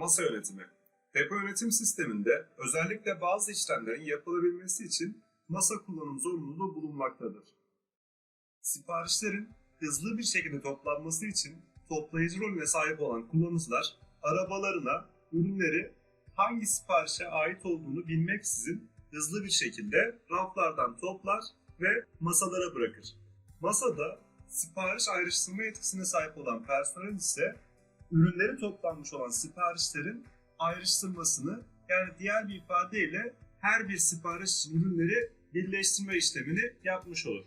Masa yönetimi. Depo yönetim sisteminde özellikle bazı işlemlerin yapılabilmesi için masa kullanım zorunluluğu bulunmaktadır. Siparişlerin hızlı bir şekilde toplanması için toplayıcı rolüne sahip olan kullanıcılar arabalarına ürünleri hangi siparişe ait olduğunu bilmeksizin hızlı bir şekilde raflardan toplar ve masalara bırakır. Masada sipariş ayrıştırma yetkisine sahip olan personel ise ürünleri toplanmış olan siparişlerin ayrıştırmasını yani diğer bir ifadeyle her bir sipariş için ürünleri birleştirme işlemini yapmış olur.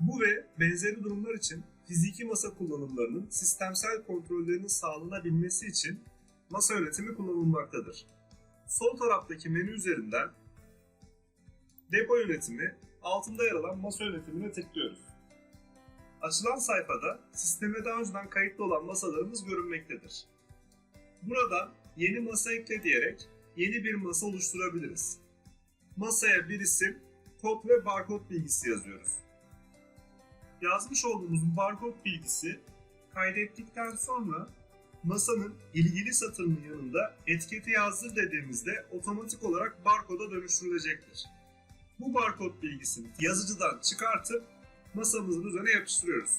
Bu ve benzeri durumlar için fiziki masa kullanımlarının sistemsel kontrollerinin sağlanabilmesi için masa yönetimi kullanılmaktadır. Sol taraftaki menü üzerinden depo yönetimi altında yer alan masa yönetimine tıklıyoruz. Açılan sayfada sisteme daha önceden kayıtlı olan masalarımız görünmektedir. Buradan yeni masa ekle diyerek yeni bir masa oluşturabiliriz. Masaya bir isim, kod ve barkod bilgisi yazıyoruz. Yazmış olduğumuz barkod bilgisi kaydettikten sonra masanın ilgili satırının yanında etiketi yazdır dediğimizde otomatik olarak barkoda dönüştürülecektir. Bu barkod bilgisini yazıcıdan çıkartıp masamızın üzerine yapıştırıyoruz.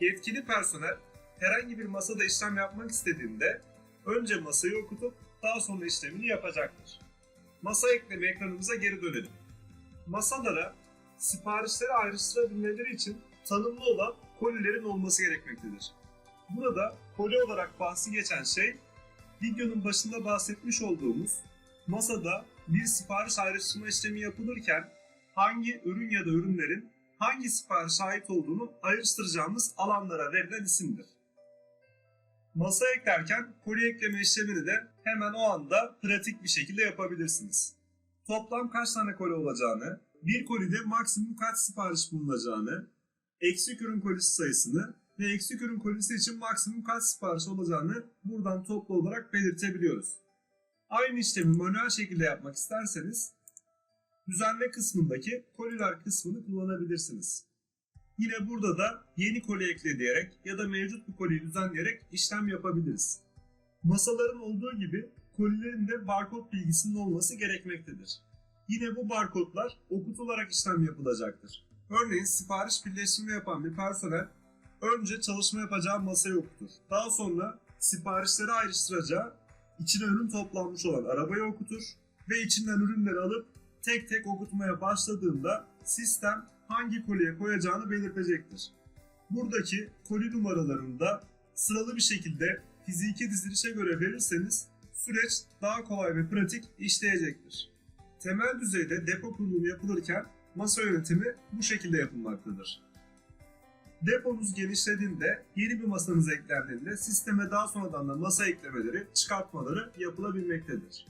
Yetkili personel herhangi bir masada işlem yapmak istediğinde önce masayı okutup daha sonra işlemini yapacaktır. Masa ekleme ekranımıza geri dönelim. Masalara siparişleri ayrıştırabilmeleri için tanımlı olan kolilerin olması gerekmektedir. Burada koli olarak bahsi geçen şey videonun başında bahsetmiş olduğumuz masada bir sipariş ayrıştırma işlemi yapılırken hangi ürün ya da ürünlerin hangi siparişe ait olduğunu ayrıştıracağımız alanlara verilen isimdir. Masa eklerken koli ekleme işlemini de hemen o anda pratik bir şekilde yapabilirsiniz. Toplam kaç tane koli olacağını, bir kolide maksimum kaç sipariş bulunacağını, eksik ürün kolisi sayısını ve eksik ürün kolisi için maksimum kaç sipariş olacağını buradan toplu olarak belirtebiliyoruz. Aynı işlemi manuel şekilde yapmak isterseniz düzenle kısmındaki koliler kısmını kullanabilirsiniz. Yine burada da yeni koli ekle diyerek ya da mevcut bir koliyi düzenleyerek işlem yapabiliriz. Masaların olduğu gibi kolilerin de barkod bilgisinin olması gerekmektedir. Yine bu barkodlar okutularak işlem yapılacaktır. Örneğin sipariş birleştirme yapan bir personel önce çalışma yapacağı masayı okutur. Daha sonra siparişleri ayrıştıracağı içine ürün toplanmış olan arabayı okutur ve içinden ürünleri alıp tek tek okutmaya başladığında sistem hangi koliye koyacağını belirtecektir. Buradaki koli numaralarını da sıralı bir şekilde fiziki dizilişe göre verirseniz süreç daha kolay ve pratik işleyecektir. Temel düzeyde depo kurulumu yapılırken masa yönetimi bu şekilde yapılmaktadır. Deponuz genişlediğinde, yeni bir masanız eklendiğinde sisteme daha sonradan da masa eklemeleri, çıkartmaları yapılabilmektedir.